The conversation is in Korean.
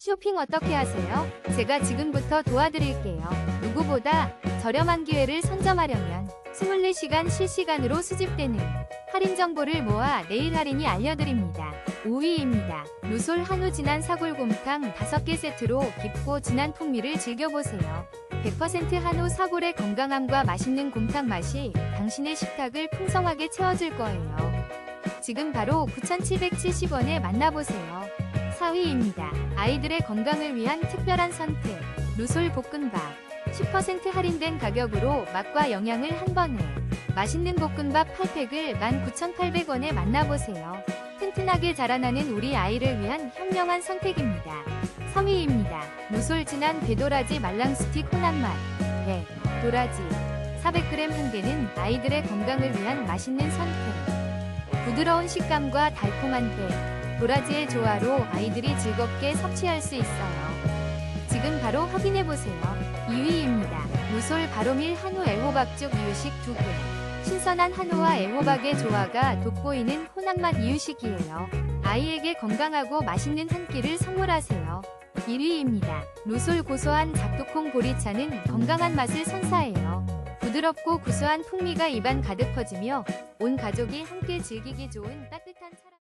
쇼핑 어떻게 하세요? 제가 지금부터 도와드릴게요. 누구보다 저렴한 기회를 선점하려면 24시간 실시간으로 수집되는 할인 정보를 모아 내일 할인이 알려드립니다. 5위입니다. 루솔 한우 진한 사골곰탕 5개 세트로 깊고 진한 풍미를 즐겨보세요. 100% 한우 사골의 건강함과 맛있는 곰탕 맛이 당신의 식탁을 풍성하게 채워줄 거예요. 지금 바로 9,770원에 만나보세요. 4위입니다. 아이들의 건강을 위한 특별한 선택. 루솔 볶음밥. 10% 할인된 가격으로 맛과 영양을 한 번에. 맛있는 볶음밥 8팩을 19,800원에 만나보세요. 튼튼하게 자라나는 우리 아이를 위한 현명한 선택입니다. 3위입니다. 무솔 진한 배도라지 말랑 스틱 혼합맛. 네, 도라지. 400g 한 개는 아이들의 건강을 위한 맛있는 선택. 부드러운 식감과 달콤한 배, 도라지의 조화로 아이들이 즐겁게 섭취할 수 있어요. 지금 바로 확인해보세요. 2위입니다. 무솔 바로밀 한우 애호박죽 이유식 2개. 신선한 한우와 애호박의 조화가 돋보이는 혼합맛 이유식이에요. 아이에게 건강하고 맛있는 한 끼를 선물하세요. 1위입니다. 루솔 고소한 작두콩 보리차는 건강한 맛을 선사해요. 부드럽고 구수한 풍미가 입안 가득 퍼지며 온 가족이 함께 즐기기 좋은 따뜻한 차라...